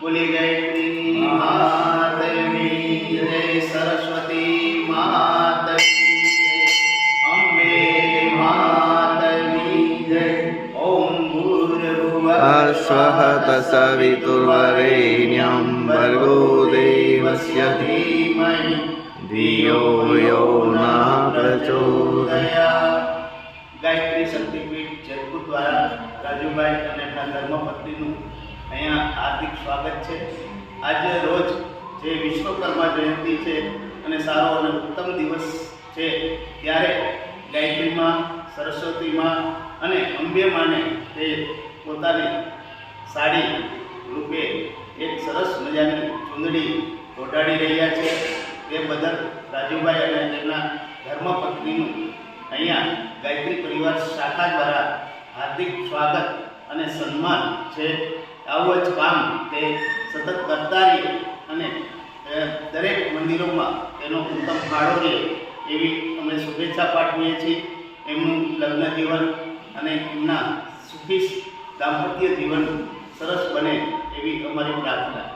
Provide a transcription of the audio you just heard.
બોલી ગાયત્રી માતની જય સરસ્વતી માતની અંબે માતની જય ઓમ ભૂર્ભુવઃ સ્વઃ તસવિતુર્વરેણ્યં ભર્ગો દેવસ્ય ધીમહિ ધિયો યો ન પ્રચોદયાत्. ગાયત્રી શક્તિપીઠ જેતપુર દ્વારા રાજુભાઈ અને એમના ધર્મપત્નીનું અહીંયા હાર્દિક સ્વાગત છે. આજે રોજ જે વિશ્વકર્મા જયંતિ છે અને સારો અને ઉત્તમ દિવસ છે, ત્યારે ગાયત્રીમાં, સરસ્વતીમાં અને અંબે માને તે પોતાની સાડી રૂપે એક સરસ મજાની ચૂંદડી ઓઢાડી રહ્યા છે. તે બદલ રાજુભાઈ અને તેમના ધર્મપત્નીનું અહીંયા ગાયત્રી પરિવાર શાખા દ્વારા હાર્દિક સ્વાગત અને સન્માન છે. આવું જ કામ તે સતત કરતા રહે અને દરેક મંદિરોમાં તેનો ઉત્તમ ફાળો રહે એવી અમે શુભેચ્છા પાઠવીએ છીએ. એમનું લગ્ન જીવન અને એમના સુખી દાંપત્ય જીવન સરસ બને એવી અમારી પ્રાર્થના.